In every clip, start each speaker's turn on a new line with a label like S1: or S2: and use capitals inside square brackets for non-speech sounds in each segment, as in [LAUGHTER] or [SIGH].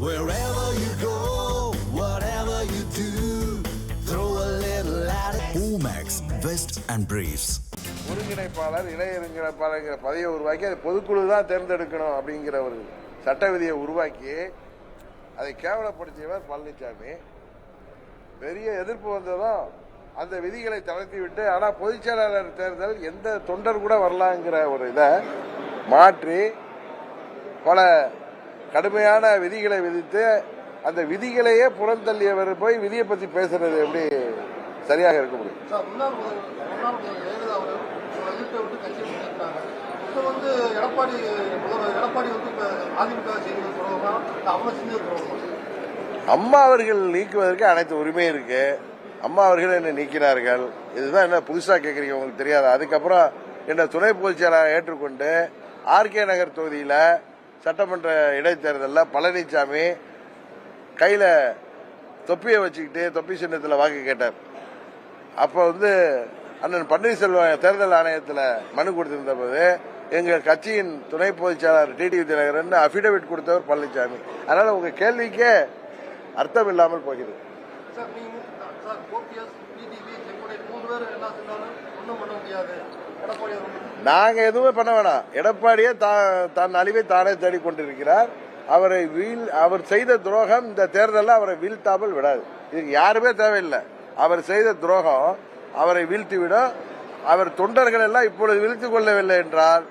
S1: Wherever you go, whatever you do, throw a little at it. Omax, Vest and Briefs.
S2: ஒருங்கிணைப்பாளர் இணை ஒருங்கிணைப்பாளர்ங்கிற பதவியை உருவாக்கி அதை பொதுக்குழு தான் தேர்ந்தெடுக்கணும் அப்படிங்கிற ஒரு சட்ட விதியை உருவாக்கி அதை கேவலப்படுத்தியவர் பழனிசாமி பெரிய எதிர்ப்பு வந்ததும் அந்த விதிகளை தளர்த்தி விட்டு ஆனால் பொதுச் செயலாளர் தேர்தல் எந்த தொண்டர் கூட வரலாங்கிற ஒரு இதை மாற்றி பல கடுமையான விதிகளை விதித்து அந்த விதிகளையே புறந்தள்ளியவர் போய் விதியை பற்றி பேசுறது எப்படி சரியாக இருக்க முடியும்? அம்மா அவர்கள் நீக்குவதற்கு அனைத்து உரிமை இருக்கு. அம்மா அவர்கள் என்ன நீக்கினார்கள். இதுதான் என்ன புதுசா கேக்குறீங்க உங்களுக்கு தெரியாது? அதுக்கப்புறம் என்ன துணை பொதுச் செயலாளர் ஏற்றுக்கொண்டு ஆர்கே நகர் தொகுதியில சட்டமன்ற இடைத்தேர்தலில் பழனிசாமி கையில் தொப்பியை வச்சுக்கிட்டு தொப்பி சின்னத்தில் வாக்கு கேட்டார். அப்போ வந்து அண்ணன் பன்னீர்செல்வம் தேர்தல் ஆணையத்தில் மனு கொடுத்திருந்த போது எங்கள் கட்சியின் துணை பொதுச்செயலாளர் டிடிவி தினகரன் அபிடவிட் கொடுத்தவர் பழனிசாமி அதனால் உங்கள் கேள்விக்கே அர்த்தம் இல்லாமல் போகிறது.
S3: சார் ஓபிஎஸ் பிடிவி மூணு பேர் என்ன செஞ்சாலும் ஒன்றும் பண்ண முடியாது. நாங்கள்
S2: நாங்க எதுவுமே பண்ண வேணாம். எடப்பாடியே தா- தன் அழிவை தானே தேடிக்கொண்டிருக்கிறார். அவரை வீழ் அவர் செய்த துரோகம் இந்த தேர்தலில் அவரை வீழ்த்தாமல் விடாது. இதுக்கு யாருமே தேவையில்லை. அவர் செய்த துரோகம் அவரை வீழ்த்திவிடும். அவர் தொண்டர்கள் எல்லாம் இப்பொழுது வீழ்த்து கொள்ளவில்லை என்றால்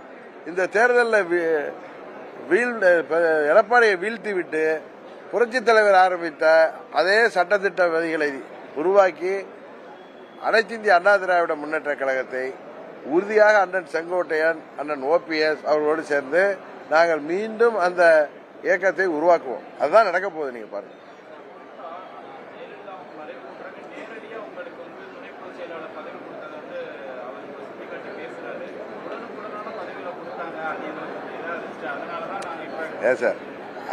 S2: இந்த தேர்தலில் வீ- வீழ் எடப்பாடியை வீழ்த்திவிட்டு புரட்சித் தலைவர் ஆரம்பித்த அதே சட்டத்திட்ட விதிகளை உருவாக்கி அனைத்திந்திய அண்ணா திராவிட முன்னேற்ற கழகத்தை உறுதியாக அண்ணன் செங்கோட்டையன் அண்ணன் ஓபிஎஸ் அவர்களோடு சேர்ந்து நாங்கள் மீண்டும் அந்த இயக்கத்தை உருவாக்குவோம். அதுதான் நடக்க போகுது நீங்க பாருங்க. ஏ சார்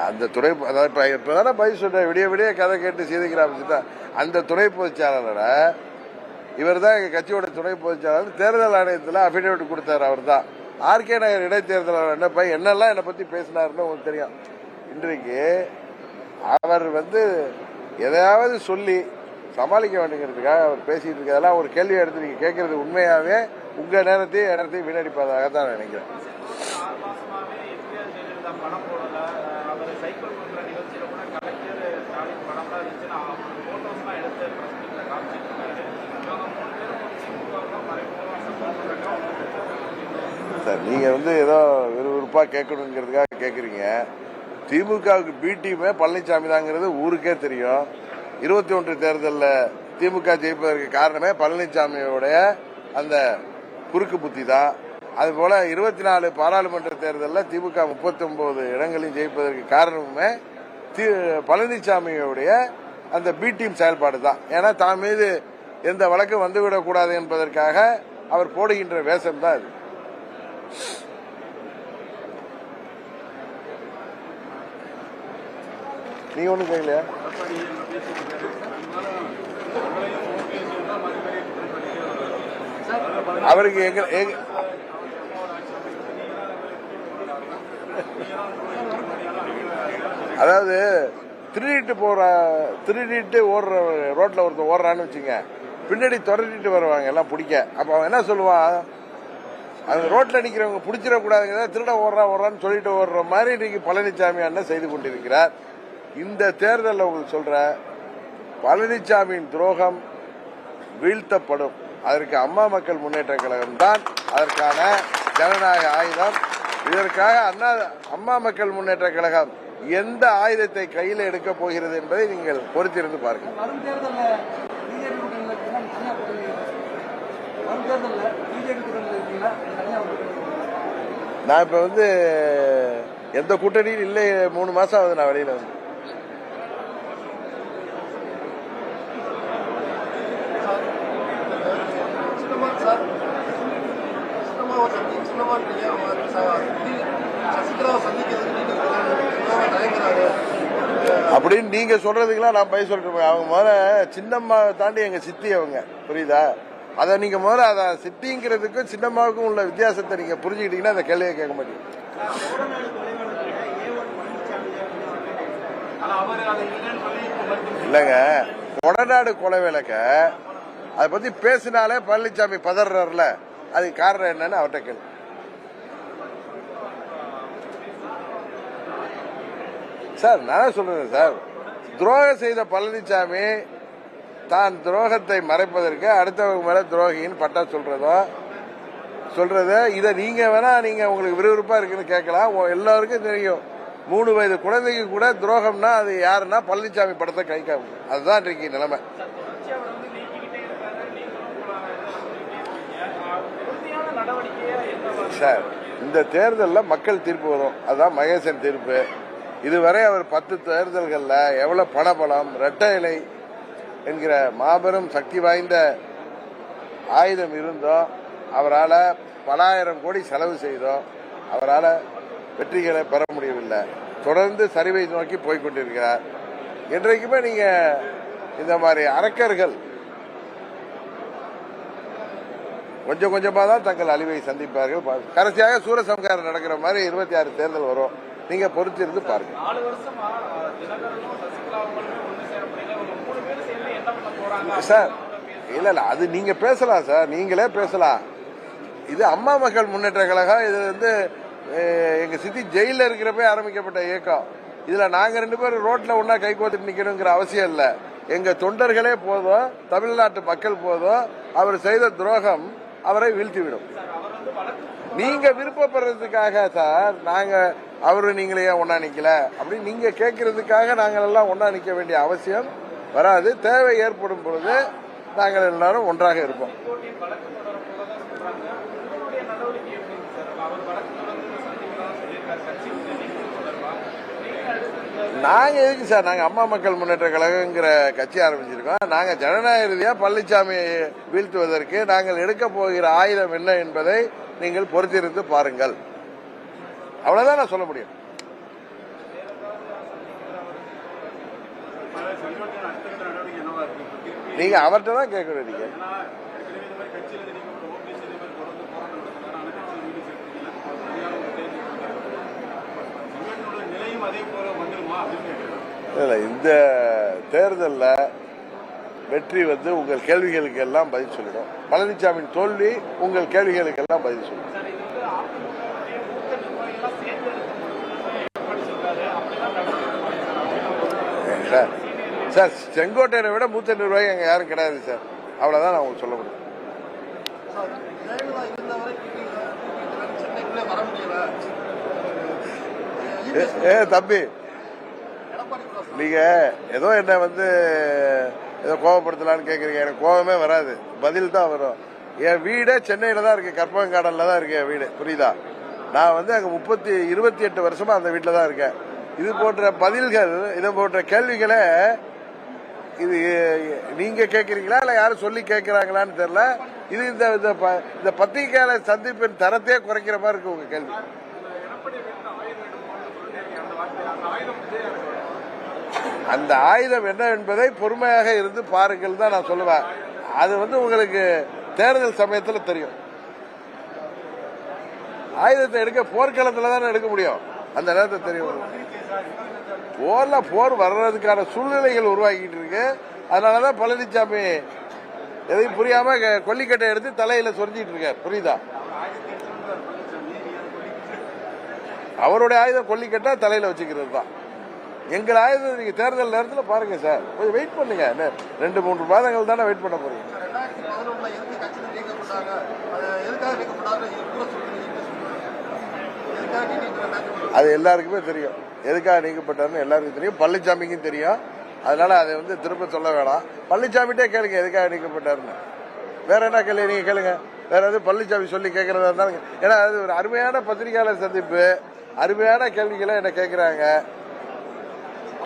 S2: அந்த துறை அதாவது இப்போ இப்போ தானே பதில் சொல்றேன் விடிய விடிய கதை கேட்டு சீதைக்கிராம தான் அந்த துணை பொதுச் இவர் தான் எங்க கட்சியோட துணை பொதுச்செயலாளர். தேர்தல் ஆணையத்தில் அபிடவிட் கொடுத்தார் அவர் தான் ஆர்கே நகர் இடைத்தேர்தல் என்ன என்னெல்லாம் என்னை பத்தி பேசினாருன்னு உங்களுக்கு தெரியும். இன்றைக்கு அவர் வந்து எதையாவது சொல்லி சமாளிக்க வேண்டுங்கிறதுக்காக அவர் பேசிட்டு இருக்கிறதெல்லாம் ஒரு கேள்வி எடுத்து நீங்க கேட்கறது உண்மையாவே உங்க நேரத்தையும் இடத்தையும் வீணடிப்பதாக தான் நான் நினைக்கிறேன்.
S4: படம் சைக்கிள் கொடுக்குற கூட ஸ்டாலின் படம்லாம் இருந்துச்சு நான் எடுத்து பிரஸ் காமிச்சிட்டு இருக்காரு இவங்க மூணு பேரும் திமுக மறைமுகமாக சப்போர்ட் பண்றாங்க
S2: சார். நீங்கள் வந்து ஏதோ விறுவிறுப்பாக கேட்கணுங்கிறதுக்காக கேட்குறீங்க திமுகவுக்கு பி டீமே பழனிசாமி தாங்கிறது ஊருக்கே தெரியும். இருபத்தி ஒன்று தேர்தலில் திமுக ஜெயிப்பதற்கு காரணமே பழனிசாமியோடைய அந்த குறுக்கு புத்தி தான். அதுபோல் இருபத்தி நாலு பாராளுமன்ற தேர்தலில் திமுக முப்பத்தி ஒன்பது இடங்களையும் ஜெயிப்பதற்கு காரணமுமே தி- பழனிசாமியுடைய அந்த பி டீம் செயல்பாடு தான். ஏன்னா தான் மீது எந்த வழக்கு வந்துவிடக்கூடாது என்பதற்காக அவர் போடுகின்ற வேஷம் தான் அது. நீங்க ஒன்றும் கேட்கலையா அவருக்கு எங்க எங்க- அதாவது திருடிட்டு போற திருடிட்டு ஓடுற ரோட்ல ஒருத்தன் ஓடுறான்னு வச்சுங்க பின்னாடி துரட்டிட்டு வருவாங்க எல்லாம் பிடிக்க. அப்ப அவன் என்ன சொல்லுவான்? அது ரோட்டில் நிற்கிறவங்க பிடிச்சிடக்கூடாதுங்க திருட ஓடுறா ஓடுறான்னு சொல்லிட்டு ஓடுற மாதிரி இன்னைக்கு பழனிசாமி அண்ணன் செய்து கொண்டிருக்கிறார். இந்த தேர்தலில் உங்களுக்கு சொல்கிற பழனிசாமியின் துரோகம் வீழ்த்தப்படும். அதற்கு அம்மா மக்கள் முன்னேற்ற கழகம் தான் அதற்கான ஜனநாயக ஆயுதம். இதற்காக அண்ணா அம்மா மக்கள் முன்னேற்ற கழகம் எந்த ஆயுதத்தை கையில் எடுக்க போகிறது என்பதை நீங்கள் பொறுத்திருந்து பாருங்கள் நான் இப்ப வந்து எந்த கூட்டணியும் இல்லை. மூணு மாசம் ஆகுது நான் வெளியில வந்து. அப்படின்னு நீங்க சொல்றதுக்கெல்லாம் நான் பதில் சொல்றேன். அவங்க முதல்ல சின்னம்மா தாண்டி எங்க சித்தி அவங்க. புரியுதா? அதை நீங்க முதல்ல அதை சித்திங்கிறதுக்கும் சின்னம்மாவுக்கும் உள்ள வித்தியாசத்தை நீங்க புரிஞ்சுக்கிட்டீங்கன்னா அந்த கேள்வியை கேட்க மாட்டீங்க இல்லைங்க. கொடநாடு கொலை விளக்க அதை பத்தி பேசினாலே பழனிசாமி பதறாருல அதுக்கு காரணம் என்னன்னு அவர்கிட்ட கேள்வி சார் நான் சொல்றேன் சார். துரோகம் செய்த பழனிசாமி தான் துரோகத்தை மறைப்பதற்கு அடுத்தவங்க மேல துரோகின்னு பட்டா சொல்றதோ சொல்றது இதை நீங்க வேணா நீங்க உங்களுக்கு விறுவிறுப்பா இருக்குன்னு கேட்கலாம். எல்லாருக்கும் தெரியும். மூணு வயது குழந்தைக்கு கூட துரோகம்னா அது யாருன்னா பழனிசாமி படத்தை கை காமிக்கும் அதுதான் இன்றைக்கு நிலைமை. சார் இந்த தேர்தலில் மக்கள் தீர்ப்பு வரும். அதுதான் மகேசன் தீர்ப்பு. இதுவரை அவர் பத்து தேர்தல்களில் எவ்வளோ பணபலம் இரட்டை இலை என்கிற மாபெரும் சக்தி வாய்ந்த ஆயுதம் இருந்தோ அவரால் பலாயிரம் கோடி செலவு செய்தோ அவரால் வெற்றிகளை பெற முடியவில்லை. தொடர்ந்து சரிவை நோக்கி போய்கொண்டிருக்கிறார் என்றைக்குமே நீங்கள் இந்த மாதிரி அரக்கர்கள் கொஞ்சம் கொஞ்சமாக தான் தங்கள் அழிவை சந்திப்பார்கள். கடைசியாக சூரசம்காரம் நடக்கிற மாதிரி இருபத்தி ஆறு தேர்தல் வரும். நீங்க பொறுத்திருந்து பாருங்க
S4: நாலு வருஷமா ஆஹ் தினகரனும் சசிகலா அவங்களுமே ஒண்ணு சேர முடியல இவங்க மூணு பேரும் சேர்ந்து என்ன பண்ண போறாங்க
S2: சார் இல்ல இல்ல அது நீங்க பேசலாம் சார் நீங்களே பேசலாம். இது அம்மா மக்கள் முன்னேற்ற கழகம் இது வந்து எங்கள் எங்க சித்தி ஜெயில இருக்கிறப்ப ஆரம்பிக்கப்பட்ட இயக்கம். இதுல நாங்க ரெண்டு பேரும் ரோட்ல ஒன்னா கை கோத்துட்டு நிக்கணுங்கிற அவசியம் இல்ல. எங்க தொண்டர்களே போதும் தமிழ்நாட்டு மக்கள் போதும் அவர் செய்த துரோகம் அவரை வீழ்த்திவிடும். நீங்க விருப்பப்படுறதுக்காக சார் நாங்க அவரு நீங்களே ஒன்னா நிக்கல? அப்படின்னு நீங்க கேட்கறதுக்காக நாங்கள் எல்லாம் ஒன்னா நிக்க வேண்டிய அவசியம் வராது. தேவை ஏற்படும் பொழுது நாங்கள் எல்லாரும் ஒன்றாக இருப்போம்.
S4: நாங்கள் நாங்க
S2: எதுக்கு சார்? நாங்க அம்மா மக்கள் முன்னேற்ற கழகங்கிற கட்சி ஆரம்பிச்சிருக்கோம். நாங்க ஜனநாயக ரீதியா பழனிசாமி வீழ்த்துவதற்கு நாங்கள் எடுக்க போகிற ஆயுதம் என்ன என்பதை நீங்கள் பொறுத்திருந்து பாருங்கள். அவ்வளவுதான் நான் சொல்ல முடியும். நீங்க அவர்கிட்ட தான் கேட்கணும் நீங்க. இல்லை இந்த தேர்தலில் வெற்றி வந்து உங்கள் கேள்விகளுக்கு எல்லாம் பதில் சொல்லிடும். பழனிசாமியின் தோல்வி உங்கள் கேள்விகளுக்கு எல்லாம் பதில் சொல்லிடும்.
S4: சார்
S2: சார் செங்கோட்டையனை விட மூத்த நிர்வாகி அங்க யாரும் கிடையாது சார். அவ்வளவுதான் நான் உங்களுக்கு சொல்ல முடியும். ஏ, தம்பி. நீங்க ஏதோ என்ன வந்து ஏதோ கோவப்படுத்தலாம்னு கேக்குறீங்க. எனக்கு கோவமே வராது. பதில் தான் வரும். என் வீடே சென்னையில தான் இருக்கு. கற்பகங்காடன்ல தான் இருக்கு என் வீடு. புரியுதா? நான் வந்து அங்க முப்பத்தி இருபத்தி எட்டு வருஷமா அந்த வீட்டில் தான் இருக்கேன். இது போன்ற பதில்கள் இது போன்ற கேள்விகளை இது நீங்க கேக்குறீங்களா? இல்ல யாரும் சொல்லி கேக்குறாங்களான்னு தெரியல. இது இந்த இந்த ப- இந்த பத்திரிகையாளர் சந்திப்பின் தரத்தையே குறைக்கிற மாதிரி இருக்கு உங்க கேள்வி. அந்த ஆயுதம் என்ன என்பதை பொறுமையாக இருந்து பாருங்கள் தான் நான் சொல்லுவேன். அது வந்து உங்களுக்கு தேர்தல் சமயத்தில் தெரியும். ஆயுதத்தை எடுக்க போர்க்களத்தில் தானே எடுக்க முடியும். அந்த நேரத்தை தெரிய வரும் போர்ல போர் வர்றதுக்கான சூழ்நிலைகள் உருவாக்கிட்டு இருக்கு. அதனாலதான் பழனிசாமி எதையும் புரியாம கொல்லிக்கட்டை எடுத்து தலையில சொரிஞ்சிட்டு இருக்கார். புரியுதா? அவருடைய ஆயுதம் கொல்லிக்கட்டை தலையில வச்சுக்கிறது தான். எங்கள் ஆயுதம் நீங்க தேர்தல் நேரத்தில் பாருங்க சார். கொஞ்சம் வெயிட் பண்ணுங்க. என்ன ரெண்டு மூன்று மாதங்கள் தானே வெயிட் பண்ண போறீங்க.
S3: அது
S2: எல்லாருக்குமே தெரியும். எதுக்காக நீக்கப்பட்டாருன்னு எல்லாருக்கும் தெரியும். பழனிசாமிக்கும் தெரியும். அதனால அதை வந்து திரும்ப சொல்ல வேணாம். பழனிசாமிட்டே கேளுங்க எதுக்காக நீக்கப்பட்டாருன்னு. வேற என்ன கேள்வி நீங்க கேளுங்க. வேற எதுவும் பழனிசாமி சொல்லி கேட்கறதா இருந்தாலும் ஏன்னா அது ஒரு அருமையான பத்திரிகையாளர் சந்திப்பு. அருமையான கேள்விகளை என்ன கேட்குறாங்க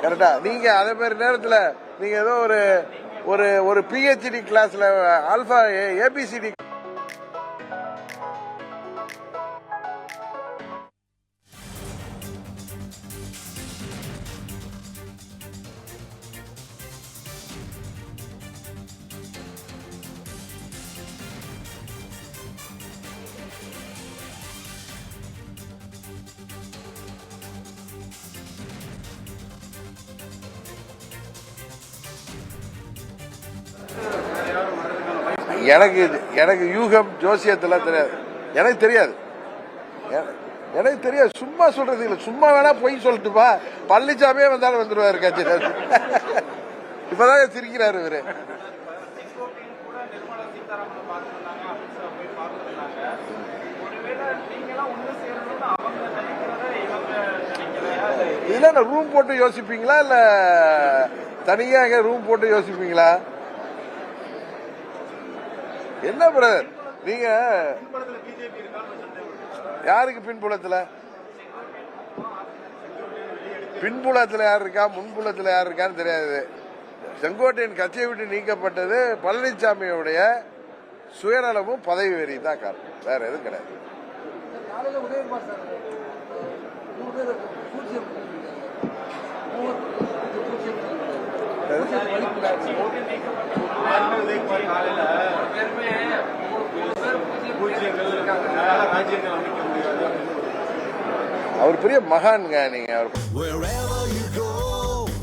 S2: கரெக்டா நீங்க அதே மாதிரி நேரத்தில் நீங்க ஏதோ ஒரு ஒரு ஒரு பிஹெச்டி கிளாஸ்ல ஆல்பா ஏபிசிடி எனக்கு எனக்கு யூகம் ஜோசியத்தெல்லாம் தெரியாது. எனக்கு தெரியாது. எனக்கு தெரியாது. சும்மா சொல்றது இல்லை. சும்மா வேணா பொய் சொல்லட்டுப்பா பழனிசாமியே வந்தாலும் வந்துருவாரு கட்சியில் [LAUGHS] இப்பதான் சிரிக்கிறாரு இவரு.
S4: செங்கோட்டையன்
S2: ரூம் போட்டு யோசிப்பீங்களா? இல்ல தனியாக ரூம் போட்டு யோசிப்பீங்களா? என்ன பிரதர் நீங்க யாருக்கு பின்புலத்துல? பின்புலத்துல யார் இருக்கா? முன்புலத்துல யார் இருக்கான்னு தெரியாது. செங்கோட்டையின் கட்சியை விட்டு நீக்கப்பட்டது பழனிசாமியுடைய சுயநலமும் பதவி வெறி தான் காரணம். வேற எதுவும் கிடையாது
S5: காலையில் உதயகுமார் சார் மூணு பேர் பூஜ்ஜியம் மூணு பூஜ்ஜியம்
S2: அவர் பெரிய மகான்ங்க நீங்க அவர்
S1: Wherever you go,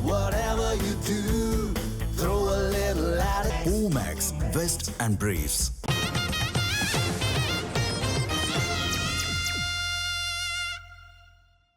S1: whatever